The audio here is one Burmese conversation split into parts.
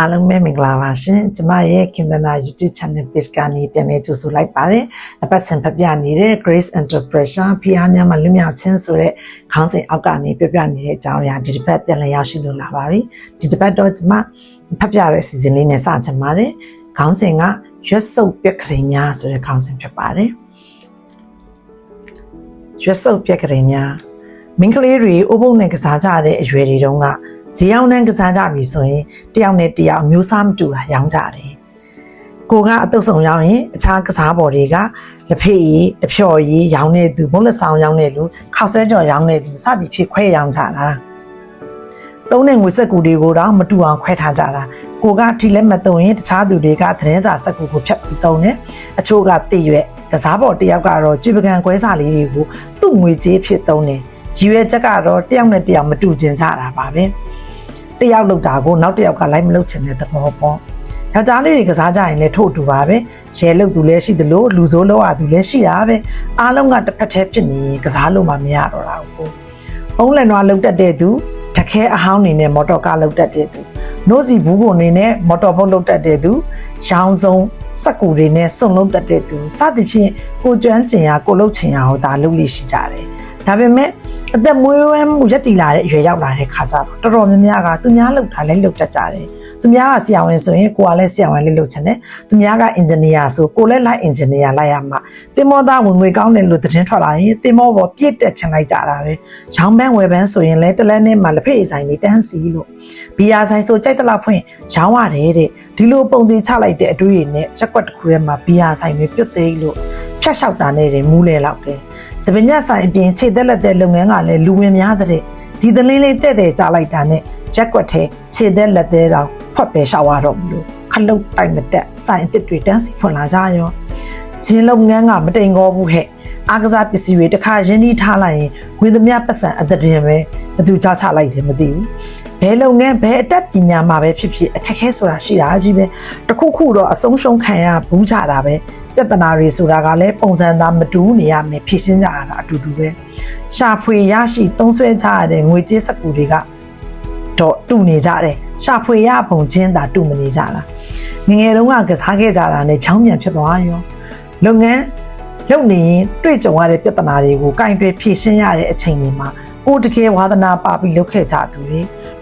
အားလုံးပဲမင်္ဂလာပါရှင်ကျမရဲ့ခင်သနာ YouTube channel page ကနေပြန်လည်ကြိုဆိုလိုက်ပါတယ်အပတ်စဉ်ဖပြနေတဲ့ Grace Entrepreneur ဖီအားများမှလွတ်မြောက်ခြင်းဆိုတဲ့ခေါင်းစဉ်အောက်ကနေပြပြနေတဲ့အကြောင်းအရာဒီတစ်ပတ်ပြန်လည်ရောက်ရှိလို့လာပါပြီဒီတစ်ပတ်တော့ကျမဖပြတဲ့စီစဉ်လေးနဲ့စချင်ပါတယ်ခေါင်းစဉ်ကရွက်စုပ်ပြက်ကလေးများဆိုတဲ့ခေါင်းစဉ်ဖြစ်ပါတယ်ရွက်စုပ်ပြက်ကလေးများမင်းကလေးတွေအုပ်ပုံနဲ့ကစားကြတဲ့အရွယ်တွေတုန်းက ဈေးအောင်နဲ့ကစားကြပြီဆိုရင်တယောက်နဲ့တယောက်အမျိုးစားမတူတာရောင်းကြတယ်။ကိုကအတုပ်ဆောင်ရောင်းရင်အခြားကစားပေါ်တွေကလက်ဖေးရီအဖျော်ရီရောင်းနေသူဘုံလက်ဆောင်ရောင်းနေလူခောက်ဆွဲကြော်ရောင်းနေလူစသည်ဖြစ်ခွဲရောင်းကြတာ။သုံးတဲ့ငွေစက်ကူတွေကိုတော့မတူအောင်ခွဲထားကြတာ။ကိုကဒီလက်မတုံရင်တခြားသူတွေကသတင်းစာစက်ကူကိုဖြတ်ပြီးသုံးတယ်။အချို့ကတည်ရွက်ကစားပေါ်တယောက်ကတော့ကြွေပကံကွဲစာလေးတွေကိုသူ့ငွေကြေးဖြစ်သုံးတယ်။ရည်ရွယ်ချက်ကတော့တယောက်နဲ့တယောက်မတူကျင်ကြတာပါပဲ။ တယောက်လောက်တာကိုနောက်တယောက်ကလိုက်မလုပ်ချင်တဲ့သဘောပေါ့။ယောက်ျားလေးတွေကစားကြရင်လည်းထို့အတူပါပဲ။ရဲလုတ်သူလည်းရှိသလိုလူဆိုးလောက်ရသူလည်းရှိတာပဲ။အားလုံးကတစ်ဖက်တည်းဖြစ်နေကစားလို့မှမရတော့တာကို။အုံးလက်နွားလုတ်တတ်တဲ့သူတခဲအဟောင်းနေနဲ့မော်တော်ကားလုတ်တတ်တဲ့သူနို့စီဘူးကိုနေနဲ့မော်တော်ဘုတ်လုတ်တတ်တဲ့သူရောင်းစုံစက်ကူတွေနဲ့စုံလုတ်တတ်တဲ့သူစသဖြင့်ကိုကျွမ်းကျင်ရာကိုလုတ်ချင်ရာကိုဒါလုပ်လို့ရှိကြတယ်။ဒါပေမဲ့ အသက်မွေးဝမ်းမှုရက်တီလာတဲ့အရွယ်ရောက်လာတဲ့ခါကျတော့တော်တော်များများကသူများလောက်တာလည်းလောက်တတ်ကြတယ်။သူများကဆရာဝန်ဆိုရင်ကိုကလည်းဆရာဝန်လေးလုပ်ချင်တယ်။သူများကအင်ဂျင်နီယာဆိုကိုလည်းလိုက်အင်ဂျင်နီယာလိုက်ရမှာ။တင်မောသားဝင်ငွေကောင်းတယ်လို့သတင်းထွက်လာရင်တင်မောပေါ်ပြည့်တက်ချင်လိုက်ကြတာပဲ။ရောင်းပန်းဝယ်ပန်းဆိုရင်လည်းတလဲနဲ့မှလက်ဖက်ရည်ဆိုင်လေးတန်းစီလို့ဘီယာဆိုင်ဆိုကြိုက်တလောက်ဖွင့်ရောင်းရတယ်တဲ့။ဒီလိုပုံသေးချလိုက်တဲ့အတွေ့အကြုံနဲ့ရက်ကွက်တစ်ခုထဲမှာဘီယာဆိုင်တွေပြုတ်သိမ်းလို့ဖြတ်လျှောက်တာနဲ့တယ်မူးလဲလောက်တယ်။ စပညတ်ဆိုင်အပြင်ခြေသက်လက်တဲ့လုပ်ငန်းကလည်းလူဝင်များတဲ့ဒီသလင်းလေးတဲ့တဲ့ကြားလိုက်တာနဲ့ရက်ကွက်ထဲခြေသက်လက်တဲ့တောင်ဖွက်ပဲရှောက်ရတော့မလို့ခလုတ်တိုင်မတက်ဆိုင်အစ်စ်တွေတန်းစီဖွင့်လာကြရောဂျင်းလုပ်ငန်းကမတိမ်ကောဘူးဟဲ့အားကစားပစ္စည်းတွေတစ်ခါရင်းနှီးထားလိုက်ရင်ဝေသမျှပတ်စံအသက်တင်ပဲဘယ်သူကြားချလိုက်တယ်မသိဘူးဘယ်လုပ်ငန်းဘယ်အတတ်ပညာမှာပဲဖြစ်ဖြစ်အခက်ခဲဆိုတာရှိတာကြီးပဲတခုခုတော့အဆုံးရှုံးခံရဘူးကြတာပဲ ပြဿနာတွေဆိုတာကလည်းပုံစံသားမတူနေရမယ်ဖြည့်ရှင်းကြရတာအတူတူပဲရှာဖွေရရှိသုံးဆွဲကြရတဲ့ငွေကြေးစက်ကူတွေကတော့တူနေကြတယ်ရှာဖွေရပုံချင်းသာတူမနေကြတာငယ်ငယ်တုန်းကကစားခဲ့ကြတာနဲ့ဖြောင်းပြန်ဖြစ်သွားရောလုပ်ငန်းလုပ်နေရင်တွေ့ကြုံရတဲ့ပြဿနာတွေကိုကင်တွယ်ဖြည့်ရှင်းရတဲ့အချိန်တွေမှာကိုယ်တကယ်ဝါသနာပါပြီးလုပ်ခဲ့ကြသူတွေ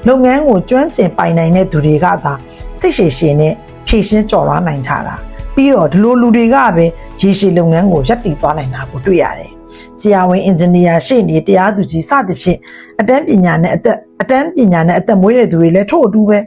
လုပ်ငန်းကိုကျွမ်းကျင်ပိုင်နိုင်တဲ့သူတွေကသာစိတ်ရှည်ရှည်နဲ့ဖြည့်ရှင်းကြော်လွှားနိုင်ကြတာ ပြီးတော့ဒီလိုလူတွေကပဲရေရှည်လုပ်ငန်းကိုရပ်တည်သွားနိုင်တာကိုတွေ့ရတယ်။ဆရာဝန်အင်ဂျင်နီယာရှေ့နေတရားသူကြီးစသဖြင့်အတန်းပညာနဲ့အသက်အတန်းပညာနဲ့အသက်မွေးတဲ့သူတွေလည်းထို့အတူပဲ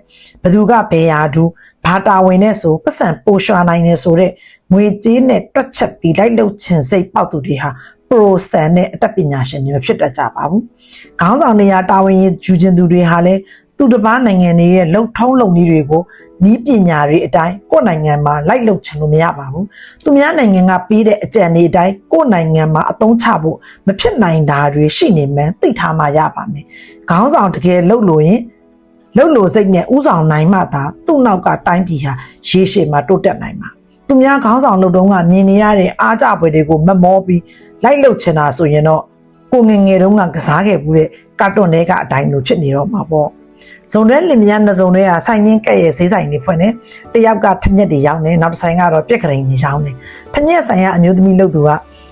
ဘသူကဘယ်ရာတူဘာတာဝန်နဲ့ဆိုပတ်စံပိုရွှာနိုင်နေဆိုတဲ့ငွေကြေးနဲ့တွက်ချက်ပြီးလိုက်လုပ်ချင်စိတ်ပေါက်သူတွေဟာပရိုဆန်နဲ့အတတ်ပညာရှင်တွေမဖြစ်တတ်ကြပါဘူး။ခေါင်းဆောင်နေရာတာဝန်ယူခြင်းသူတွေဟာလည်းသူတစ်ပါးနိုင်ငံတွေရဲ့လှုပ်ထုံးလုပ်နည်းတွေကို နီးပညာတွေအတိုင်းကိုယ့်နိုင်ငံမှာလိုက်လုပ်ချင်လို့မရပါဘူး။သူများနိုင်ငံကပေးတဲ့အကြံတွေအတိုင်းကိုယ့်နိုင်ငံမှာအသုံးချဖို့မဖြစ်နိုင်တာတွေရှိနေမှန်းသိထားမှရပါမယ်။ခေါင်းဆောင်တကယ်လှုပ်လို့ရင်လှုပ်လို့စိတ်နဲ့ဥဆောင်နိုင်မှသာသူ့နောက်ကတိုင်းပြည်ဟာရေရှည်မှာတိုးတက်နိုင်မှာ။သူများခေါင်းဆောင်လုပ်တုန်းကမြင်နေရတဲ့အားကြပွဲတွေကိုမမောပြီးလိုက်လုပ်ချင်တာဆိုရင်တော့ကိုငယ်ငယ်တုန်းကကစားခဲ့ဘူးတဲ့ကာတွန်တွေကအတိုင်းလိုဖြစ်နေတော့မှာပေါ့။ ဇုံတဲ့လင်မယားနှစ်စုံတွေကဆိုင်ရင်းကဲ့ရဲ့ဈေးဆိုင်တွေဖွင့်တယ်။တယောက်ကထညက်တွေရောင်းတယ်နောက်တစ်ဆိုင်ကတော့ပြက်ကလေးတွေရောင်းတယ်။ထညက်ဆိုင်ကအမျိုးသမီးလုပ်သူက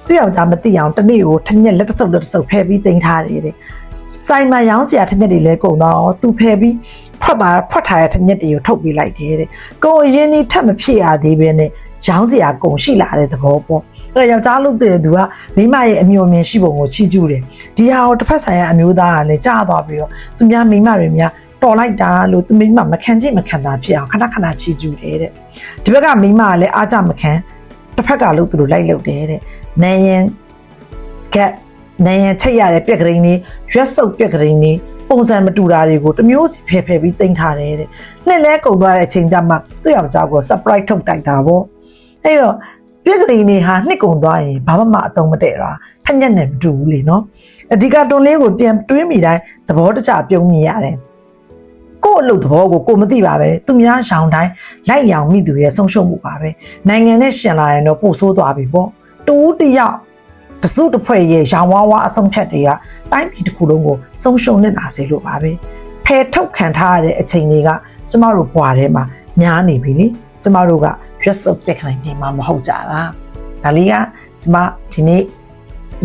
သူ့ယောက်ျားမသိအောင်တနေ့ကိုထညက်လက်တစ်စုပ်လက်တစ်စုပ်ဖဲပြီးတင်ထားတယ်တဲ့။ဆိုင်မှာရောင်းစရာထညက်တွေလဲကုန်တော့သူဖဲပြီးဖွက်တာဖွက်ထားတဲ့ထညက်တွေကိုထုတ်ပေးလိုက်တယ်တဲ့။ကိုယ်ရင်းနှီးထက်မဖြစ်ရသေးဘဲနဲ့ရောင်းစရာကုန်ရှိလာတဲ့သဘောပေါ့အဲ့တော့ယောက်ျားလို့တဲ့သူကမိမရဲ့အမျိုးအမြင်ရှိပုံကိုချီးကျူးတယ်ဒီဟာကိုတစ်ဖက်ဆိုင်ရာအမျိုးသားကလည်းကြားသွားပြီးတော့သူများမိမတွေများ တော်လိုက်တာလို့သူမိမမခံကြည့်မခံတာဖြစ်အောင်ခဏခဏချီးကျူးတယ်တဲ့ဒီဘက်ကမိမကလည်းအားကြမခံတစ်ဖက်ကလို့သူတို့လိုက်လုပ်တယ်တဲ့နန်ရင်ကက်နန်ရင်ချိတ်ရတဲ့ပြက်ကလေးလေးရွက်စုပ်ပြက်ကလေးလေးပုံစံမတူတာတွေကိုတမျိုးစီဖယ်ဖယ်ပြီးတင်ထားတယ်တဲ့နှစ်လဲကုန်သွားတဲ့အချိန်ကျမှသူ့ယောက်ျားကို surprise ထုတ်တိုက်တာပေါ့အဲ့တော့ပြက်ကလေးနေဟာနှစ်ကုန်သွားရင်ဘာမှမအသုံးမတည့်တာထက်ညက်နဲ့မတူဘူးလေနော်အဓိကတွန်းလေးကိုပြန်တွေးမိတိုင်းသဘောတကျပြုံးမိရတယ် ကို့အလုပ်သဘောကိုကိုမသိပါပဲသူများရှောင်းတိုင်းလိုက်ရောင်မိသူရဲ့ဆုံးရှုံးမှုပါပဲနိုင်ငံနဲ့ရှင်လာရင်တော့ပို့ဆိုးသွားပြီပေါ့တူးတယောက်တစုတစ်ဖွဲ့ရဲ့ရောင်ဝါးဝါအဆုံးဖြတ်တွေကတိုင်းပြည်တစ်ခုလုံးကိုဆုံးရှုံးနေတာစေလို့ပါပဲဖယ်ထုတ်ခံထားရတဲ့အချိန်တွေကကျမတို့ဘွာထဲမှာများနေပြီလေကျမတို့ကရွက်စုပ်ပြက်ခိုင်နေမှာမဟုတ်ကြတာဒါလေးကကျမဒီနေ့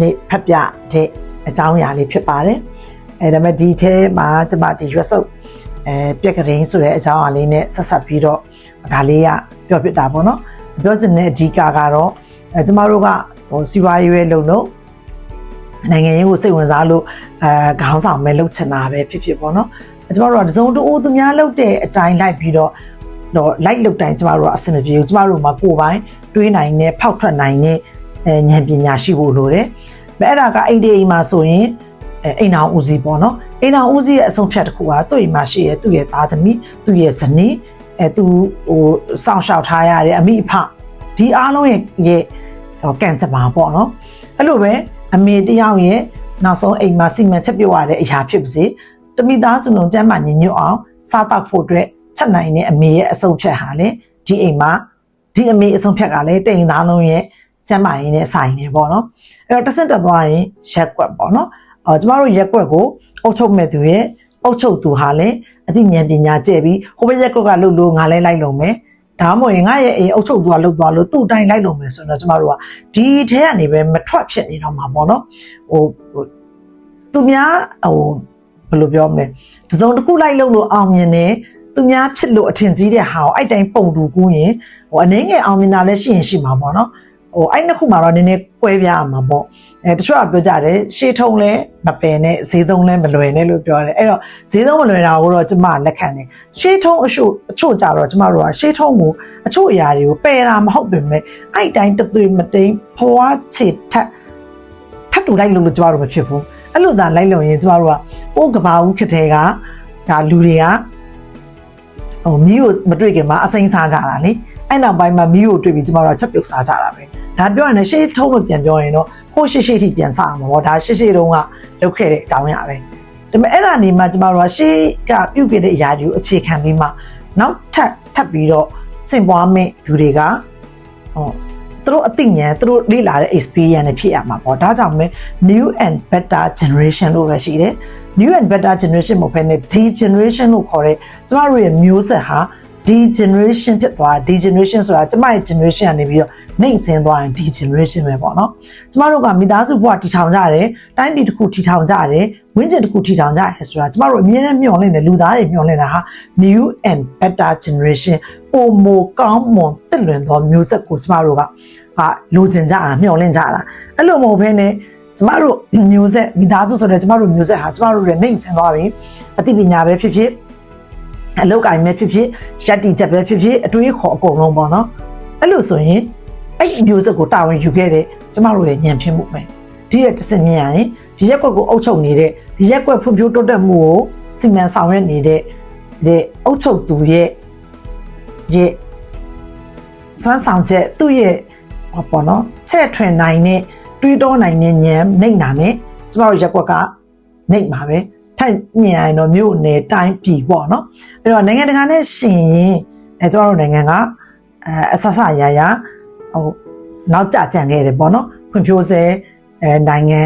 နေ့ဖတ်ပြတဲ့အကြောင်းအရာလေးဖြစ်ပါတယ်အဲဒါပေမဲ့ဒီထဲမှာကျမဒီရွက်စုပ် အဲပြက်ကရင်ဆိုတဲ့အကြောင်းအရာလေးနဲ့ဆက်ဆက်ပြီးတော့ဒါလေးကပြောပြတာပေါ့နော်ပြောချင်တဲ့အဓိကကတော့အဲကျမတို့ကဟိုစီးပွားရေးရဲ့လုံလို့နိုင်ငံရေးကိုစိတ်ဝင်စားလို့အဲခေါင်းဆောင်မဲ့လှုပ်ချင်တာပဲဖြစ်ဖြစ်ပေါ့နော်ကျမတို့ကတစုံတအိုးသူများလှုပ်တဲ့အတိုင်းလိုက်ပြီးတော့တော့လိုက်လှုပ်တိုင်းကျမတို့ကအဆင်မပြေဘူးကျမတို့မှာကိုယ်ပိုင်းတွေးနိုင်တဲ့ဖောက်ထွက်နိုင်တဲ့အဲဉာဏ်ပညာရှိဖို့လိုတယ်။အဲ့ဒါကအိမ်တေအိမ်မှာဆိုရင်အဲအိမ်အောင်ဦးစီးပေါ့နော်။ အိမ်အောင်ဦးစီးရဲ့အဆုံးဖြတ်တစ်ခုကသူ့အိမ်မှာရှိရဲ့သူ့ရဲ့သားသမီးသူ့ရဲ့ဇနီးအဲသူဟိုစောင့်ရှောက်ထားရတဲ့အမိအဖဒီအားလုံးရဲ့ရဲ့ဟိုကံကြမ္မာပေါ့နော်။အဲ့လိုပဲအမေတယောက်ရဲ့နောက်ဆုံးအိမ်မှာစီမံချက်ပြုတ်ရတဲ့အရာဖြစ်ပါစေ။တမိသားစုလုံးကျမ်းမာညညွတ်အောင်စားတောက်ဖို့အတွက်ချက်နိုင်တဲ့အမေရဲ့အဆုံးဖြတ်ဟာလေဒီအိမ်မှာဒီအမေအဆုံးဖြတ်ကလည်းတိမ်သားလုံးရဲ့ကျမ်းမာရေးနဲ့ဆိုင်နေပေါ့နော်အဲ့တော့တစ်ဆင့်တက်သွားရင်ရက်ကွက်ပေါ့နော် အော်ကျမတို့ရက်ကွက်ကိုအုပ်ချုပ်မဲ့သူရဲ့အုပ်ချုပ်သူဟာလည်းအသိဉာဏ်ပညာကျက်ပြီးဟိုဘက်ရက်ကွက်ကလှုပ်လို့ငါလဲလိုက်လုံမယ်ဒါမှမဟုတ်ရင်ငါရဲ့အိမ်အုပ်ချုပ်သူကလှုပ်သွားလို့သူ့အတိုင်းလိုက်လုံမယ်ဆိုတော့ကျမတို့ကဒီထဲကနေပဲမထွက်ဖြစ်နေတော့မှာပေါ့နော်ဟိုသူများဟိုဘယ်လိုပြောမလဲတစုံတစ်ခုလိုက်လုံလို့အောင်မြင်တယ်သူများဖြစ်လို့အထင်ကြီးတဲ့ဟာကိုအဲ့တိုင်းပုံတူကူးရင်ဟိုအနေငယ်အောင်မြင်တာလည်းရှိရင်ရှိမှာပေါ့နော် ဟိုအဲ့နှစ်ခုမှာတော့နည်းနည်းကွဲပြားမှာပေါ့အဲတချို့ကပြောကြတယ်ရှေးထုံးလဲမပယ်နဲ့ဈေးသုံးလဲမလွယ်နဲ့လို့ပြောတယ်အဲ့တော့ဈေးသုံးမလွယ်တာကိုတော့ကျမလက်ခံတယ်ရှေးထုံးအချို့အချို့ကြတော့ကျမတို့ကရှေးထုံးကိုအချို့အရာတွေကိုပယ်တာမဟုတ်ပေမဲ့အဲ့တိုင်းတသွေးမတိန်ဖွာချစ်ထက်ထပ်တူလိုက်လို့လို့ကျမတို့မဖြစ်ဘူးအဲ့လိုသာလိုက်လို့ရင်ကျမတို့ကအိုးကဘာဦးခတဲ့ကဒါလူတွေကဟိုမီးကိုမတွေ့ခင်မှာအစိမ်းစားကြတာလေ အဲ့နောက်ပိုင်းမှာမီးကိုတွေ့ပြီးကျမတို့ကချက်ပြုတ်စားကြတာပဲဒါပြောရရင်ရှေ့ထုံးမပြန်ပြောရင်တော့ဟိုရှေ့ရှေ့ထိပြန်စားမှာပေါ့ဒါရှေ့ရှေ့တုန်းကလုပ်ခဲ့တဲ့အကြောင်းအရာပဲဒါပေမဲ့အဲ့ဒါနေမှကျမတို့ကရှေ့ကပြုတ်ခဲ့တဲ့အရာတွေကိုအခြေခံပြီးမှနောက်ထပ်ထပ်ပြီးတော့စင်ပွားမဲ့သူတွေကဟောသူတို့အသိဉာဏ်သူတို့လေ့လာတဲ့ experience နဲ့ဖြစ်ရမှာပေါ့ဒါကြောင့်မဲ new and better generation လို့ပဲရှိတယ် new and better generation မဟုတ်ဘဲနဲ့ D generation လို့ခေါ်တဲ့ကျမတို့ရဲ့မျိုးဆက်ဟာ ဒီ generation ဖြစ်သွားဒီ generation ဆိုတာကျမရဲ့ generation ကနေပြီးတော့နှိမ့်ဆင်းသွားရင်ဒီ generation ပဲပေါ့နော်ကျမတို့ကမိသားစုဘဝတည်ထောင်ကြတယ်တိုင်းပြည်တစ်ခုတည်ထောင်ကြတယ်ဝင်းကျင်တစ်ခုတည်ထောင်ကြတယ်ဆိုတာကျမတို့အမြဲတမ်းမျှော်လင့်တယ်လူသားတွေမျှော်လင့်တာဟာ new and better generation ပုံမကောင်းမွန်တက်လွင်သောမျိုးဆက်ကိုကျမတို့ကဟာလိုချင်ကြတာမျှော်လင့်ကြတာအဲ့လိုမဟုတ်ဘဲနဲ့ကျမတို့မျိုးဆက်မိသားစုဆိုတဲ့ကျမတို့မျိုးဆက်ဟာကျမတို့ရဲ့နှိမ့်ဆင်းသွားပြီအသိပညာပဲဖြစ်ဖြစ် အလောက်ကိုင်းပဲဖြစ်ဖြစ်ရက်တီချက်ပဲဖြစ်ဖြစ်အတွေးခေါ်အကုန်လုံးပေါ့နော်အဲ့လိုဆိုရင်အဲ့မျိုးဆက်ကိုတာဝန်ယူခဲ့တဲ့ကျမတို့ရဲ့ညံဖြစ်မှုပဲဒီရဲ့တစ်စင်မြင်ရင်ဒီရက်ကွက်ကိုအုပ်ချုပ်နေတဲ့ဒီရက်ကွက်ဖွံ့ဖြိုးတိုးတက်မှုကိုစီမံဆောင်ရွက်နေတဲ့ဒီအုပ်ချုပ်သူရဲ့ရဲ့စွမ်းဆောင်ချက်သူ့ရဲ့ဟောပေါ့နော်ချက်ထွင်နိုင်တဲ့တွေးတောနိုင်တဲ့ဉာဏ်နှိမ့်နာနဲ့ကျမတို့ရက်ကွက်ကနှိမ့်ပါပဲ ထက်ညင်ရင်တော့မြို့နယ်တိုင်းပြည်ပေါ့နော်အဲ့တော့နိုင်ငံတကာနဲ့ရှင်ရင်အဲကျမတို့နိုင်ငံကအဲအဆဆရရဟိုနောက်ကျကြံခဲ့တယ်ပေါ့နော်ဖွံ့ဖြိုးဆဲအဲနိုင်ငံ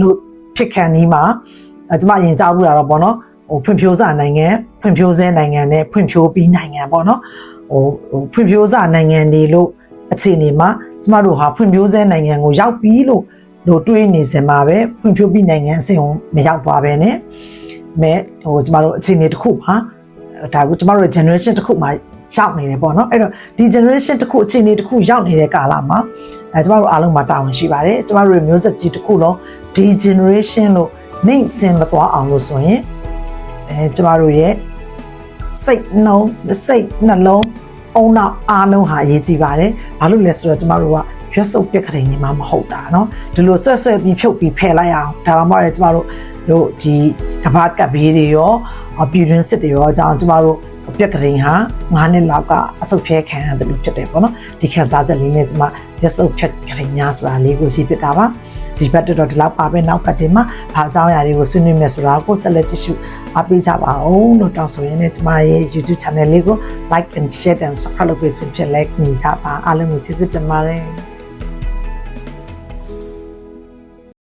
လို့ဖြစ်ခံနီးမှာအဲကျမရင်ကြားဘူးတာတော့ပေါ့နော်ဟိုဖွံ့ဖြိုးစနိုင်ငံဖွံ့ဖြိုးဆဲနိုင်ငံနဲ့ဖွံ့ဖြိုးပြီးနိုင်ငံပေါ့နော်ဟိုဖွံ့ဖြိုးစနိုင်ငံတွေလို့အခြေအနေမှာကျမတို့ဟာဖွံ့ဖြိုးဆဲနိုင်ငံကိုရောက်ပြီးလို့ လို့တွေးနေစင်မှာပဲဖွံ့ဖြိုးပြီးနိုင်ငံအဆင့်ကိုမရောက်သွားပဲနဲ့မဲ့ဟိုကျမတို့အခြေအနေတစ်ခုမှာဒါကကျမတို့ generation တစ်ခုမှာရောက်နေတယ်ပေါ့နော်အဲ့တော့ဒီ generation တစ်ခုအခြေအနေတစ်ခုရောက်နေတဲ့ကာလမှာအဲကျမတို့အားလုံးမှာတာဝန်ရှိပါတယ်ကျမတို့ရဲ့မျိုးဆက်ကြီးတစ်ခုလုံးဒီ generation လို့နှိမ့်စင်မသွားအောင်လို့ဆိုရင်အဲကျမတို့ရဲ့စိတ်နှလုံးစိတ်နှလုံးအုံနောက်အားလုံးဟာအရေးကြီးပါတယ်ဘာလို့လဲဆိုတော့ကျမတို့က ရွက်စုပ်ပြက်ကလေးနေမှာမဟုတ်တာเนาะဒီလိုဆွဲဆွဲပြီးဖြုတ်ပြီးဖယ်လိုက်အောင်ဒါတော့မှလည်းကျမတို့တို့ဒီကဘာကပ်ဘေးတွေရောပြည်တွင်းစစ်တွေရောအကြောင်းကျမတို့ပြက်ကလေးဟာ9နှစ်လောက်ကအဆုတ်ဖြဲခံရတယ်လို့ဖြစ်တယ်ပေါ့နော်ဒီခန်းစားချက်လေးနဲ့ကျမရွက်စုပ်ဖြက်ကလေးများဆိုတာလေးကိုရှိပြတာပါဒီဘက်တော့ဒီလောက်ပါပဲနောက်ပတ်တင်မှာဘာအကြောင်းအရာတွေကိုဆွေးနွေးမယ်ဆိုတာကိုဆက်လက်ကြည့်ရှုအားပေးကြပါအောင်လို့တောင်းဆိုရင်းနဲ့ကျမရဲ့ YouTube channel လေးကို like and share and subscribe လုပ်ပေးခြင်းဖြစ်လဲညီကြပါအားလုံးကိုကျေးဇူးတင်ပါတယ်